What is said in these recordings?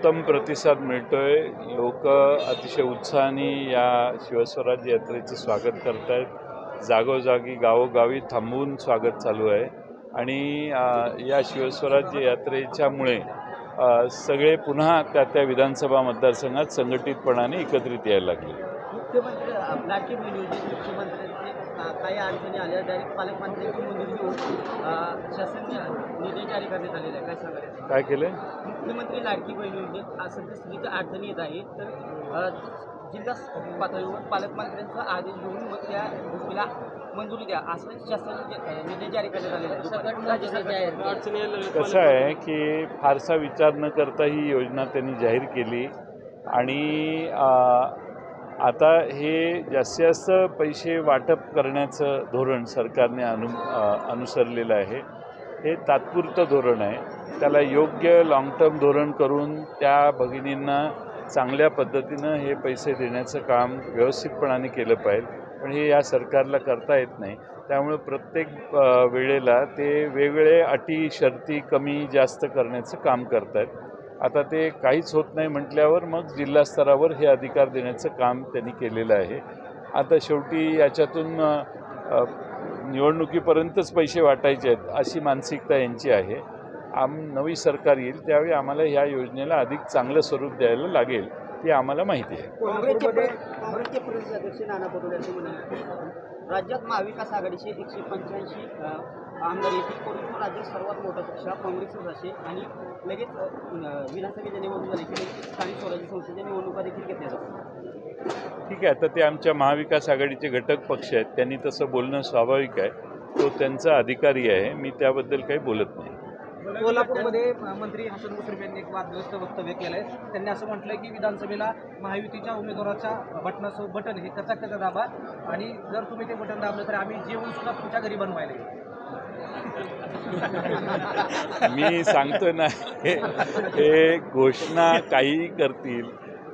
उत्तम प्रतिसाद मिळतोय. लोक अतिशय उत्साहाने या शिवस्वराज्य यात्रेचं स्वागत करत आहेत जागोजागी गावोगावी थांबून स्वागत चालू आहे. आणि या शिवस्वराज्य यात्रेच्यामुळे सगळे पुन्हा त्या त्या विधानसभा मतदारसंघात संघटितपणाने एकत्रित यायला लागले. मुख्यमंत्री लाडकी बहीण योजनेत मुख्यमंत्र्यांचे काही अडचणी आल्या डायरेक्ट पालकमंत्र्यांची मंजुरी घेऊन अ, शासन निधी जारी करण्यात आलेला आहे. काय सांगाल काय केलं मुख्यमंत्री लाडकी बहीण योजनेत आज सद्यस्थितीच्या अडचणी येत आहेत तर जिल्हा पातळीवर पालकमंत्र्यांचा आदेश घेऊन मग त्या गोष्टीला मंजुरी द्या असं शासन निधी जारी करण्यात आलेला आहे. कसं आहे की फारसा विचार न करता ही योजना त्यांनी जाहीर केली आणि आता हे जास्तीत जास्त पैसे वाटप करण्याचं धोरण सरकारने अनु अनुसरलेलं आहे. हे तात्पुरतं धोरण आहे. त्याला योग्य लाँग टर्म धोरण करून त्या भगिनींना चांगल्या पद्धतीनं हे पैसे देण्याचं काम व्यवस्थितपणाने केलं पाहिजे. पण हे या सरकारला करता येत नाही. त्यामुळे प्रत्येक वेळेला ते वेगवेगळे अटी शर्ती कमी जास्त करण्याचं काम करत आहेत आता ते काहीच होत नाही म्हटल्यावर मग जिल्हा स्तरावर हे अधिकार देण्याचं काम त्यांनी केलेलं आहे. आता शेवटी याच्यातून निवडणुकीपर्यंतच पैसे वाटायचे आहेत अशी मानसिकता यांची आहे. आम नवी सरकार येईल त्यावेळी आम्हाला ह्या योजनेला अधिक चांगलं स्वरूप द्यायला लागेल. हे आम्हाला माहिती आहे. काँग्रेसचे प्र- काँग्रेसचे प्रदेश अध्यक्ष नाना पटोले असे म्हणाले राज्यात महाविकास आघाडीचे एकशे पंच्याऐंशी आमदार येतील. परंतु राज्यात सर्वात मोठा पक्ष हा काँग्रेसच असेल आणि लगेच विधानसभेच्या निवडणूक झाली की स्थानिक स्वराज्य संस्थेच्या निवडणुका देखील घेतल्या जातात ठीक आहे. आता ते आमच्या महाविकास आघाडीचे घटक पक्ष आहेत. त्यांनी तसं बोलणं स्वाभाविक आहे. तो त्यांचा अधिकारी आहे. मी त्याबद्दल काही बोलत नाही. कोल्हापूरमध्ये मंत्री हसन मुश्रीफ यांनी एक वादग्रस्त वक्तव्य केलंय. त्यांनी असं म्हटलंय की विधानसभेला महायुतीच्या उमेदवाराच्या बटनासोबत बटन हे कचा कचा दाबा. आणि जर तुम्ही ते बटन दाबलं तर आम्ही जेवण सुद्धा तुमच्या घरी बनवायला मी सांगतो ना हे घोषणा काही करतील.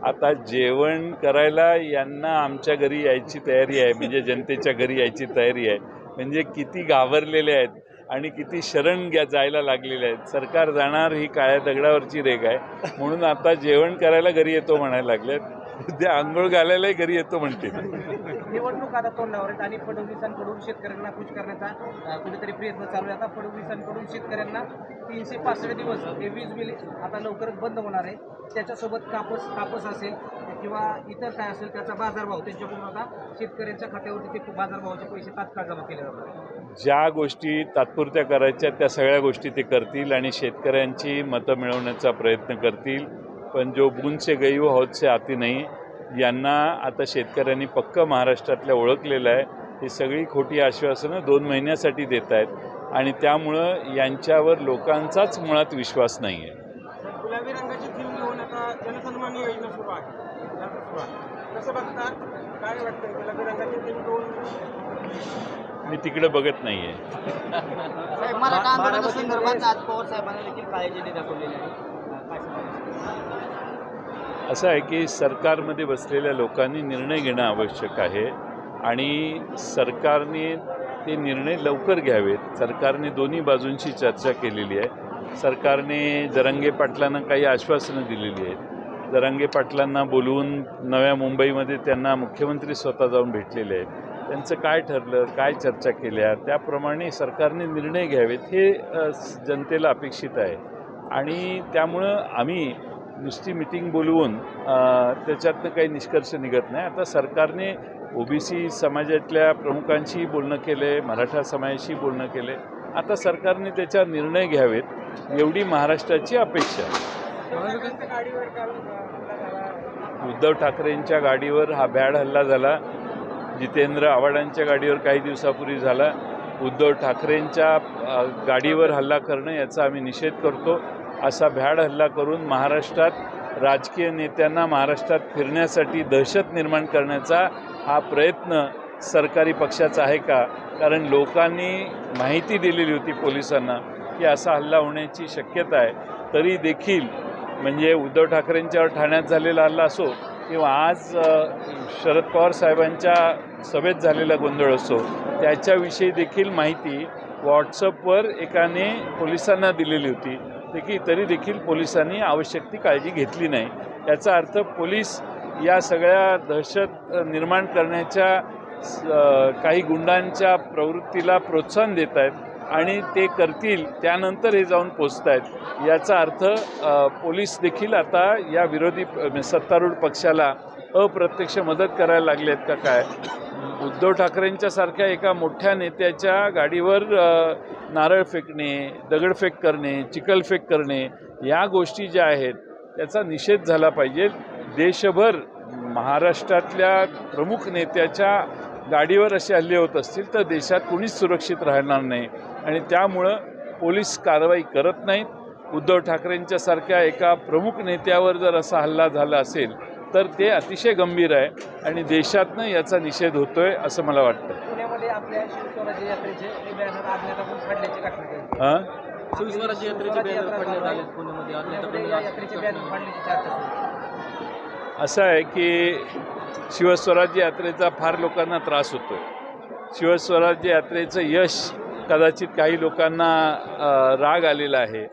आता जेवण करायला यांना आमच्या घरी यायची तयारी आहे. म्हणजे जनतेच्या घरी यायची तयारी आहे. म्हणजे किती घाबरलेले आहेत. आणि किती शरण घ्या जायला लागलेले आहेत. सरकार जाणार ही काळ्या दगडावरची रेग आहे. म्हणून आता जेवण करायला घरी येतो म्हणायला लागलेत. उद्या आंघोळ घालायलाही घरी येतो म्हणते निवडणूक आता तोंडावर आहेत आणि फडणवीसांकडून शेतकऱ्यांना खुश करण्याचा कुठेतरी प्रयत्न चालू आहे. आता फडणवीसांकडून शेतकऱ्यांना तीनशे पासष्ट दिवस हे वीज बिल आता लवकरच बंद होणार आहे. त्याच्यासोबत कापूस कापूस असेल किंवा इतर काय असेल त्याचा बाजारभाव त्यांच्याकडून आता शेतकऱ्यांच्या खात्यावरती ते बाजारभावाचे पैसे तात्काळ जमा केले जातात. ज्या गोष्टी तात्पुरत्या करायच्या त्या सगळ्या गोष्टी ते करतील आणि शेतकऱ्यांची मतं मिळवण्याचा प्रयत्न करतील. पण जो बूंदसे गई वो आती नाही. यांना आता शेतकऱ्यांनी पक्क महाराष्ट्रातल्या ओळखलेलं आहे. ही सगळी खोटी आश्वासनं दोन महिन्यासाठी देत आहेत. आणि त्यामुळं यांच्यावर लोकांचाच मुळात विश्वास नाही आहे. गुलाबी रंगाची थीम घेऊन आता जनसन्मान योजना सुरू आहे. कसं काय वाटतं गुलाबी रंगाची थीम घेऊन मी तिकडे बघत नाही आहे साहेब, मराठा आंदोलना संदर्भात आज पवार साहेबांना देखील काळे झेंडे दाखवलेले आहेत काय सांगाल? असं आहे की सरकारमध्ये बसलेल्या लोकांनी निर्णय घेणं आवश्यक आहे आणि सरकारने ते निर्णय लवकर घ्यावेत. सरकारने दोन्ही बाजूंशी चर्चा केलेली आहे. सरकारने जरंगे पाटलांना काही आश्वासनं दिलेली आहेत. जरंगे पाटलांना बोलवून नव्या मुंबईमध्ये त्यांना मुख्यमंत्री स्वतः जाऊन भेटलेले आहेत. त्यांचं काय ठरलं काय चर्चा केल्या त्याप्रमाणे सरकारने निर्णय घ्यावेत हे जनतेला अपेक्षित आहे. आणि त्यामुळं आम्ही नुसती मिटिंग बोलवून त्याच्यातनं काही निष्कर्ष निघत नाही. आता सरकारने ओबीसी समाजातल्या प्रमुखांशी बोलणं केलं आहे मराठा समाजाशी बोलणं केलं. आता सरकारने त्याच्यावर निर्णय घ्यावेत एवढी महाराष्ट्राची अपेक्षा आहे. उद्धव ठाकरेंच्या गाडीवर हा भ्याड हल्ला झाला. जितेंद्र आव्हाडांच्या गाडीवर काही दिवसापूर्वी झाला. उद्धव ठाकरेंच्या गाडीवर हल्ला करणं याचा आम्ही निषेध करतो. असा भ्याड हल्ला करून महाराष्ट्रात राजकीय नेत्यांना महाराष्ट्रात फिरण्यासाठी दहशत निर्माण करण्याचा हा प्रयत्न सरकारी पक्षाचा आहे का? कारण लोकांनी माहिती दिलेली होती पोलिसांना की असा हल्ला होण्याची शक्यता आहे. तरी देखील म्हणजे उद्धव ठाकरेंच्यावर ठाण्यात झालेला हल्ला असो किंवा आज शरद पवार साहेबांच्या सभेत झालेला गोंधळ असो त्याच्याविषयी देखील माहिती व्हॉट्सअपवर एकाने पोलिसांना दिलेली होती. देखील तरी देखील पोलिसांनी आवश्यक ती काळजी घेतली नाही. याचा अर्थ पोलीस या सगळ्या दहशत निर्माण करण्याच्या स- काही गुंडांच्या प्रवृत्तीला प्रोत्साहन देत आहेत. आणि ते करतील त्यानंतर हे जाऊन पोचत आहेत याचा अर्थ पोलीस देखील आता या विरोधी सत्तारूढ पक्षाला अप्रत्यक्ष मदत करायला लागले आहेत का काय? उद्धव ठाकरेंच्या सारख्या एका मोठ्या नेत्याच्या गाडीवर नारळ फेकणे दगडफेक करणे चिखलफेक करणे या गोष्टी ज्या आहेत त्याचा निषेध झाला पाहिजे. देशभर महाराष्ट्रातल्या प्रमुख नेत्याच्या गाडीवर असे हल्ले होत असतील तर देशात कुणीच सुरक्षित राहणार नाही. आणि त्यामुळं पोलीस कारवाई करत नाहीत. उद्धव ठाकरेंच्या सारख्या एका प्रमुख नेत्यावर जर असा हल्ला झाला असेल तर ते अतिशय गंभीर आहे आणि देशातनं याचा निषेध होतोय असं मला वाटतं. हे. हां? आहे. असं आहे की शिवस्वराज्य यात्रेचा फार लोकांना त्रास होतो शिवस्वराज्य यात्रेचं यश कदाचित काही लोकांना राग आलेला आहे.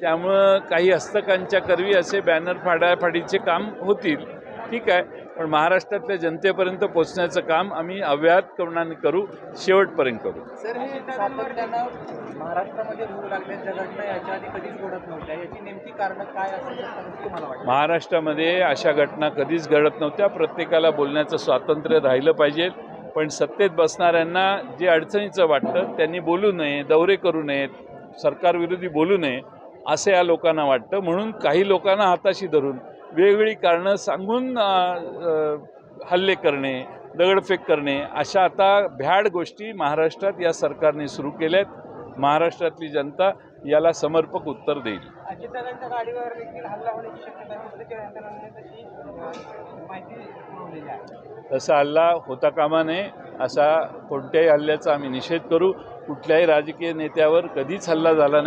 त्यामुळं काही हस्तकांच्या करवी असे बॅनर फाडाफाडीचे काम होतील. ठीक आहे. पण महाराष्ट्रातल्या जनतेपर्यंत पोचण्याचं काम आम्ही अव्याहतपणाने करू शेवटपर्यंत करू. सर हे महाराष्ट्रामध्ये होऊ लागले घटना याच्या आधी कधीच घडत नव्हत्या. याची नेमकी कारणं काय महाराष्ट्रामध्ये अशा घटना कधीच घडत नव्हत्या. प्रत्येकाला बोलण्याचं स्वातंत्र्य राहिलं पाहिजे. पण सत्तेत बसणाऱ्यांना जे अडचणीचं वाटतं त्यांनी बोलू नये दौरे करू नयेत सरकारविरोधी बोलू नये असं या लोकांना वाटतं. म्हणून काही लोकांना हाताशी धरून वेगवेगळी कारणं सांगून हल्ले करणे दगडफेक करणे अशा आता भ्याड गोष्टी महाराष्ट्रात या सरकारने सुरू केल्यात. महाराष्ट्रातली जनता याला समर्पक उत्तर देईल. तसा हल्ला होता कामा नये असा कोणत्याही हल्ल्याचा आम्ही निषेध करू. कुठल्याही राजकीय नेत्यावर कधीच हल्ला झाला नाही.